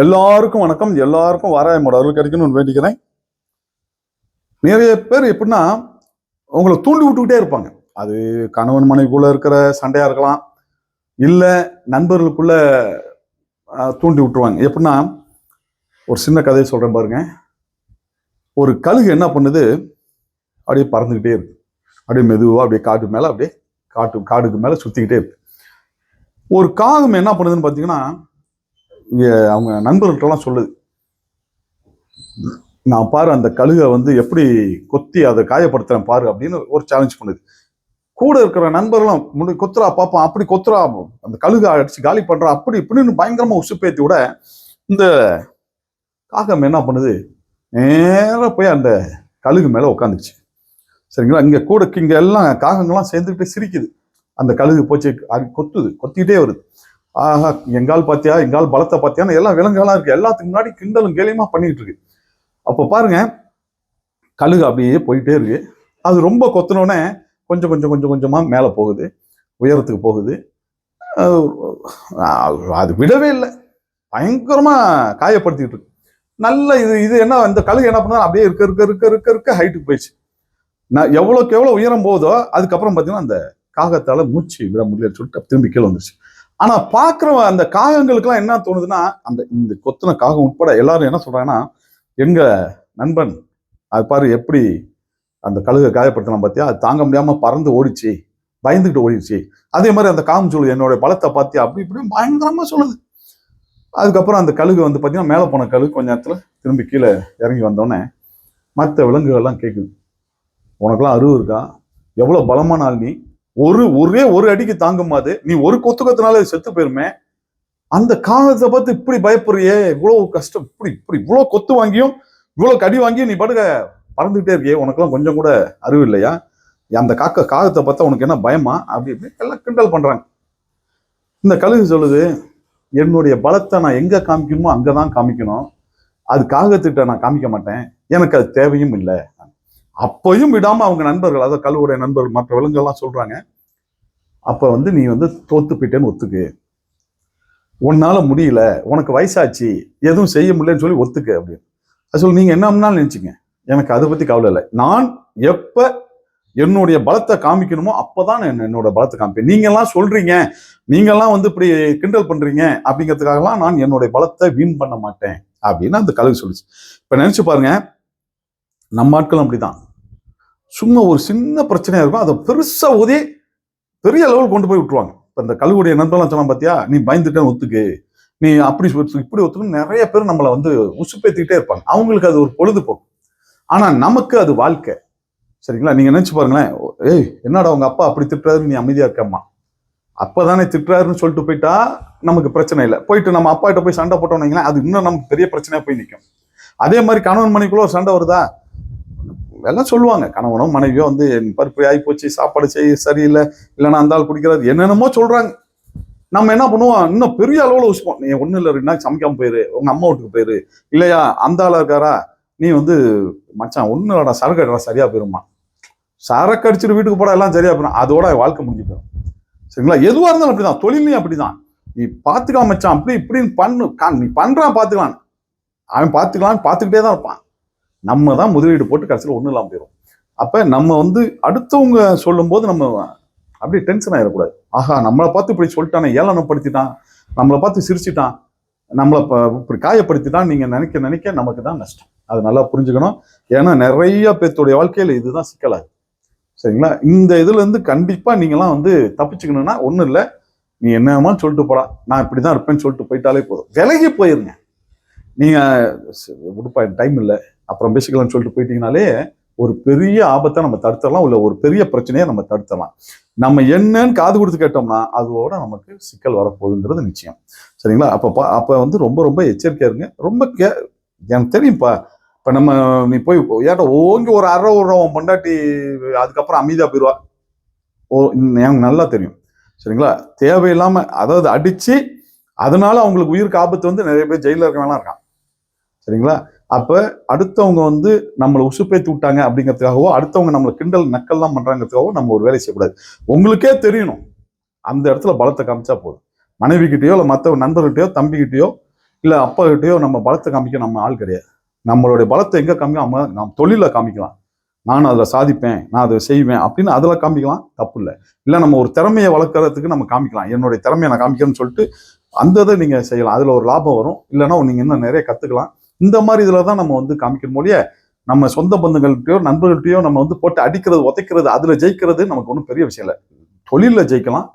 எல்லாருக்கும் வணக்கம். எல்லாருக்கும் வாராயமோட அருள் கிடைக்கணும்னு வேண்டிக்கிறேன். நிறைய பேர் எப்படின்னா உங்களை தூண்டி விட்டுக்கிட்டே இருப்பாங்க. அது கணவன் மனைவிக்குள்ள இருக்கிற சண்டையா இருக்கலாம். இல்லை நண்பர்களுக்குள்ள தூண்டி விட்டுருவாங்க. எப்படின்னா ஒரு சின்ன கதையை சொல்றேன் பாருங்க. ஒரு கழுகு என்ன பண்ணுது? அப்படியே பறந்துக்கிட்டே இருக்கு. அப்படியே மெதுவாக அப்படியே காட்டு மேலே அப்படியே காட்டு காடுக்கு மேலே சுற்றிக்கிட்டே இருக்கு. ஒரு காகம் என்ன பண்ணுதுன்னு பார்த்தீங்கன்னா அவங்க நண்பர்கள்ட்டலாம் சொல்லுது. நான் பாரு அந்த கழுகை வந்து எப்படி கொத்தி அதை காயப்படுத்துறேன் பாரு அப்படின்னு ஒரு சேலஞ்ச் பண்ணுது. கூட இருக்கிற நண்பர்களும் முடி கொத்துறா பார்ப்போம் அப்படி கொத்துறா அந்த கழுகை அடிச்சு காலி பண்றா அப்படி இப்படின்னு பயங்கரமா உசுப்பேத்தி விட இந்த காகம் என்ன பண்ணுது? நேராக போய் அந்த கழுகு மேல உட்காந்துச்சு சரிங்களா? இங்க கூட இங்க எல்லாம் காகங்கள்லாம் சேர்ந்துக்கிட்டு சிரிக்குது. அந்த கழுகு போச்சு அது கொத்துது கொத்திக்கிட்டே வருது. ஆஹா எங்கால் பாத்தியா? எங்கால் பலத்தை பாத்தியான்னு எல்லாம் விலங்குகளா இருக்கு. எல்லாத்துக்கு முன்னாடி கிண்டலும் கேலியமா பண்ணிட்டு இருக்கு. அப்போ பாருங்க கழுகு அப்படியே போயிட்டே இருக்கு. அது ரொம்ப கொத்தினோடனே கொஞ்சம் கொஞ்சம் கொஞ்சம் கொஞ்சமா மேலே போகுது. உயரத்துக்கு போகுது. அது விடவே இல்லை. பயங்கரமா காயப்படுத்திட்டு இருக்கு. நல்ல இது இது என்ன இந்த கழுகு என்ன பண்ணா அப்படியே இருக்க இருக்க இருக்க இருக்க இருக்க ஹைட்டுக்கு போயிடுச்சு. நான் எவ்வளோக்கு எவ்வளோ உயரம் போகுதோ அதுக்கப்புறம் பார்த்தீங்கன்னா அந்த காகத்தால் மூச்சு விட முடியலன்னு சொல்லிட்டு திரும்பி கீழே வந்துருச்சு. ஆனா பாக்குறவன் அந்த காகங்களுக்கெல்லாம் என்ன தோணுதுன்னா அந்த இந்த கொத்துன காகம் உட்பட எல்லாரும் என்ன சொல்றாங்கன்னா எங்க நண்பன் அது பாரு எப்படி அந்த கழுகை காயப்படுத்தலாம் பார்த்தியா அது தாங்க முடியாம பறந்து ஓடிச்சு பயந்துக்கிட்டு ஓடிடுச்சு அதே மாதிரி அந்த காகம் சொல்லுது என்னோட பலத்தை பார்த்தியா அப்படி இப்படி பயங்கரமா சொல்லுது. அதுக்கப்புறம் அந்த கழுகு வந்து பார்த்தீங்கன்னா மேலே போன கழுகு கொஞ்ச நேரத்தில் திரும்பி கீழே இறங்கி வந்தோடனே மற்ற விலங்குகள்லாம் கேட்குது உனக்கெல்லாம் அருவு இருக்கா எவ்வளோ பலமான ஆள் நீ? ஒரு ஒரே ஒரு அடிக்கு தாங்குமாது நீ ஒரு கொத்து கொத்துனால செத்து போயிருமே. அந்த காலத்தை பார்த்து இப்படி பயப்படுறியே இவ்வளவு கஷ்டம் இப்படி இப்படி இவ்வளவு கொத்து வாங்கியும் இவ்வளவு கடி வாங்கியும் நீ படுக பறந்துகிட்டே இருக்கியே. உனக்கெல்லாம் கொஞ்சம் கூட அறிவு இல்லையா? அந்த காக்க காகத்தை பார்த்தா உனக்கு என்ன பயமா? அப்படி இப்படின்னு எல்லாம் கிண்டல் பண்றாங்க. இந்த கழுகு சொல்லுது என்னுடைய பலத்தை நான் எங்க காமிக்கணுமோ அங்கதான் காமிக்கணும். அது காகத்திட்ட நான் காமிக்க மாட்டேன். எனக்கு அது தேவையும் இல்லை. அப்பையும் விடாம அவங்க நண்பர்கள் அதாவது கழுவுடைய நண்பர்கள் மற்ற விலங்குகள்லாம் சொல்றாங்க. அப்ப வந்து நீ வந்து தோத்து போயிட்டேன்னு ஒத்துக்கு. உன்னால முடியல உனக்கு வயசாச்சு எதுவும் செய்ய முடியலன்னு சொல்லி ஒத்துக்கு அப்படின்னு. அது சொல்லி நீங்க என்ன வேணாலும் எனக்கு அதை பத்தி கவலை இல்லை. நான் எப்ப என்னுடைய பலத்தை காமிக்கணுமோ அப்பதான் நான் என்னோட பலத்தை காமிப்பேன். நீங்க எல்லாம் சொல்றீங்க நீங்க எல்லாம் வந்து இப்படி கிண்டல் பண்றீங்க அப்படிங்கிறதுக்காகலாம் நான் என்னுடைய பலத்தை வீண் பண்ண மாட்டேன் அப்படின்னு அந்த கழுகு சொல்லிச்சு. இப்ப நினைச்சு பாருங்க நம்ம ஆட்களும் அப்படிதான். சும்மா ஒரு சின்ன பிரச்சனையாக இருக்கும். அதை பெருசாக ஊதி பெரிய லெவல் கொண்டு போய் விட்டுருவாங்க. இப்போ இந்த கல்வியுடைய நண்பர்லாம் சொன்னால் பார்த்தியா நீ பயந்துட்டேன்னு ஒத்துக்கு. நீ அப்படி இப்படி ஒத்துக்கு நிறைய பேர் நம்மளை வந்து உசுப்பேத்திக்கிட்டே இருப்பாங்க. அவங்களுக்கு அது ஒரு பொழுதுபோக்கு. ஆனால் நமக்கு அது வாழ்க்கை. சரிங்களா? நீங்கள் நினச்சி பாருங்களேன். ஏய் என்னடா உங்கள் அப்பா அப்படி திட்டுறாரு நீ அமைதியாக இருக்கம்மா. அப்பதானே திட்டுறாருன்னு சொல்லிட்டு போயிட்டா நமக்கு பிரச்சனை இல்லை. போயிட்டு நம்ம அப்பா கிட்ட போய் சண்டை போட்டோம்னு அது இன்னும் நமக்கு பெரிய பிரச்சனையாக போய் நிற்கும் அதே மாதிரி கணவன் மணிக்குள்ள ஒரு சண்டை வருதா? எல்லாம் சொல்லுவாங்க. கணவனோ மனைவியோ வந்து என் பருப்பு ஆகி போச்சு சாப்பாடு செய்ய சரியில்லை இல்லைன்னா அந்த ஆள் குடிக்கிறாரு. என்னென்னமோ சொல்றாங்க. நம்ம என்ன பண்ணுவோம்? இன்னும் பெரிய அளவுல உசுப்போம் நீ ஒன்றும் இல்லை ரெண்டு சமைக்காமல் சமைக்காம போயிரு. உங்க அம்மா வீட்டுக்கு போயிரு. இல்லையா அந்த ஆளா இருக்காரா? நீ வந்து மச்சான் ஒன்றும் இல்லடா சரக்கு அடிடா சரியா போயிருமா சரக்கு அடிச்சுட்டு வீட்டுக்கு போட எல்லாம் சரியா போயிடும் அதோட வாழ்க்கை முடிஞ்சு போயிடும் சரிங்களா? எதுவா இருந்தாலும் அப்படிதான். தொழிலையும் அப்படிதான். நீ பார்த்துக்கலாம் மச்சான். அப்படி இப்படின்னு பண்ணு. நீ பண்றான் பார்த்துக்கலாம் அவன் பார்த்துக்கலான்னு பார்த்துக்கிட்டே தான் இருப்பான். நம்ம தான் முதலீடு போட்டு கடைசியில் ஒன்றும் இல்லாமல் போயிடும் அப்போ நம்ம வந்து அடுத்தவங்க சொல்லும்போது நம்ம அப்படியே டென்ஷன் ஆயிடக்கூடாது. ஆஹா நம்மளை பார்த்து இப்படி சொல்லிட்டானே ஏளனப்படுத்திட்டான் நம்மளை பார்த்து சிரிச்சிட்டான் நம்மளை இப்படி காயப்படுத்திட்டான் நீங்கள் நினைக்க நினைக்க நமக்கு தான் நஷ்டம். அது நல்லா புரிஞ்சுக்கணும். ஏன்னா நிறைய பேர்த்துடைய வாழ்க்கையில் இதுதான் சிக்கலாது சரிங்களா? இந்த இதுலேருந்து கண்டிப்பாக நீங்களாம் வந்து தப்பிச்சுக்கணும்னா ஒன்றும் இல்லை. நீ என்னமா சொல்லிட்டு போடா. நான் இப்படி தான் இருப்பேன்னு சொல்லிட்டு போயிட்டாலே போதும். விலகி போயிருங்க. நீங்கள் உடுப்பா டைம் இல்லை. அப்புறம் பேசிக்கலாம்னு சொல்லிட்டு போயிட்டீங்கனாலே ஒரு பெரிய ஆபத்தை நம்ம தடுத்துடலாம் இல்லை ஒரு பெரிய பிரச்சனையை நம்ம தடுத்துடலாம் நம்ம என்னன்னு காது கொடுத்து கேட்டோம்னா அதோட நமக்கு சிக்கல் வரப்போகுதுங்கிறது நிச்சயம். சரிங்களா? அப்போ பா- வந்து ரொம்ப ரொம்ப எச்சரிக்கையாக இருங்க. ரொம்ப கே எனக்கு தெரியும்ப்பா இப்போ நம்ம நீ போய் ஏட்டா ஓங்கி ஒரு அரை ஒரு பொண்டாட்டி அதுக்கப்புறம் அமைதியாக போயிடுவா ஓ எனக்கு நல்லா தெரியும். சரிங்களா? தேவையில்லாமல் அதாவது அடித்து அதனால அவங்களுக்கு உயிருக்கு ஆபத்து வந்து நிறைய பேர் ஜெயில வேணாம் இருக்கான் சரிங்களா? அப்போ அடுத்தவங்க வந்து நம்மளை உசுப்பேத்தி விட்டாங்க அப்படிங்கிறதுக்காகவோ அடுத்தவங்க நம்மளை கிண்டல் நக்கல்லாம் பண்றாங்கிறதுக்காகவோ நம்ம ஒரு வேலை செய்யக்கூடாது. உங்களுக்கே தெரியணும். அந்த இடத்துல பலத்தை காமிச்சா போதும். மனைவி கிட்டயோ இல்லை மற்ற நண்பர்கிட்டயோ தம்பிக்கிட்டயோ இல்லை அப்பாக்கிட்டேயோ நம்ம பலத்தை காமிக்க நம்ம ஆள் கிடையாது. நம்மளுடைய பலத்தை எங்கே காமிக்க நம்ம தொழிலில் காமிக்கலாம். நான் அதில் சாதிப்பேன் நான் அதை செய்வேன் அப்படின்னு அதில் காமிக்கலாம். தப்பு இல்லை. இல்லை நம்ம ஒரு திறமையை வளர்க்குறதுக்கு நம்ம காமிக்கலாம். என்னுடைய திறமையை நான் காமிக்கிறேன்னு சொல்லிட்டு அந்த இதை நீங்கள் செய்யலாம். அதில் ஒரு லாபம் வரும். இல்லைன்னா நீங்கள் இன்னும் நிறைய கற்றுக்கலாம் இந்த மாதிரி இதில் தான் நம்ம வந்து காமிக்கணும் மொழிய நம்ம சொந்த பந்துகள்கிட்டயோ நண்பர்கள்ட்டையோ நம்ம வந்து போட்டு அடிக்கிறது உதைக்கிறது அதில் ஜெயிக்கிறது நமக்கு ஒன்றும் பெரிய விஷயம் இல்லை. தொழிலில் ஜெயிக்கலாம்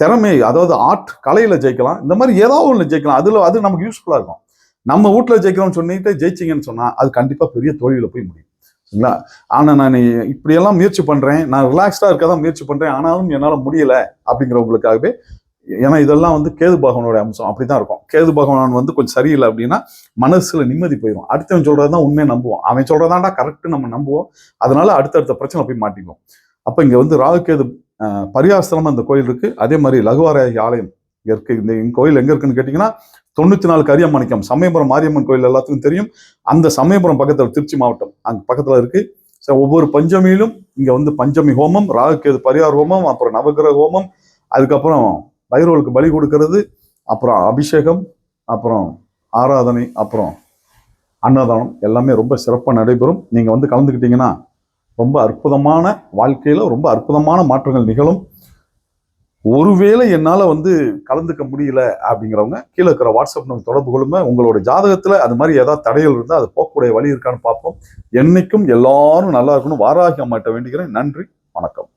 திறமை அதாவது ஆர்ட் கலையில் ஜெயிக்கலாம் இந்த மாதிரி ஏதாவது ஒன்று ஜெயிக்கலாம். அதில் அது நமக்கு யூஸ்ஃபுல்லாக இருக்கும். நம்ம வீட்டில் ஜெயிக்கிறோம்னு சொல்லிட்டு ஜெயிச்சிங்கன்னு சொன்னால் அது கண்டிப்பாக பெரிய தொழிலில் போய் முடியும். சரிங்களா? ஆனால் நான் இப்படியெல்லாம் முயற்சி பண்ணுறேன் நான் ரிலாக்ஸ்டாக இருக்க தான் முயற்சி பண்ணுறேன் ஆனாலும் என்னால் முடியலை அப்படிங்கிறவங்களுக்காகவே ஏன்னா இதெல்லாம் வந்து கேது பகவானோட அம்சம். அப்படி தான் இருக்கும். கேது பகவான் வந்து கொஞ்சம் சரியில்லை அப்படின்னா மனசுல நிம்மதி போயிடும் அடுத்தவன் சொல்றது தான் உண்மையை நம்புவோம் அவன் சொல்றதாண்டா கரெக்ட் நம்ம நம்புவோம். அதனால அடுத்தடுத்த பிரச்சனை போய் மாட்டிக்குவோம் அப்போ இங்கே வந்து ராகுகேது கேது பரிகாரஸ்தலமா அந்த கோயில் இருக்கு. அதே மாதிரி லகுவாராயி ஆலயம் இங்கே இருக்கு. இந்த இந்த கோயில் எங்கே இருக்குன்னு கேட்டிங்கன்னா தொண்ணூற்றி நாலு கரியம்மணிக்கம் சமயபுரம் மாரியம்மன் கோயில் எல்லாத்துக்கும் தெரியும். அந்த சமயபுரம் பக்கத்தில் திருச்சி மாவட்டம் அங்கே பக்கத்தில் இருக்குது ஸோ ஒவ்வொரு பஞ்சமியிலும் இங்கே வந்து பஞ்சமி ஹோமம் ராகுகேது பரியார் ஹோமம் அப்புறம் நவகிரக ஹோமம் அதுக்கப்புறம் பைரவர்களுக்கு பலி கொடுக்கறது அப்புறம் அபிஷேகம் அப்புறம் ஆராதனை அப்புறம் அன்னதானம் எல்லாமே ரொம்ப சிறப்பாக நடைபெறும். நீங்கள் வந்து கலந்துக்கிட்டீங்கன்னா ரொம்ப அற்புதமான வாழ்க்கையில் ரொம்ப அற்புதமான மாற்றங்கள் நிகழும். ஒருவேளை என்னால் வந்து கலந்துக்க முடியல அப்படிங்கிறவங்க கீழே இருக்கிற வாட்ஸ்அப் நம்ம தொடர்பு கொள்ளுங்க. உங்களோட ஜாதகத்தில் அது மாதிரி ஏதாவது தடைகள் இருந்தால் அது போகக்கூடிய வழி இருக்கான்னு பார்ப்போம். என்றைக்கும் எல்லாரும் நல்லா இருக்கணும். வாராகி அம்மாட்ட வேண்டிக்கிறேன். நன்றி வணக்கம்.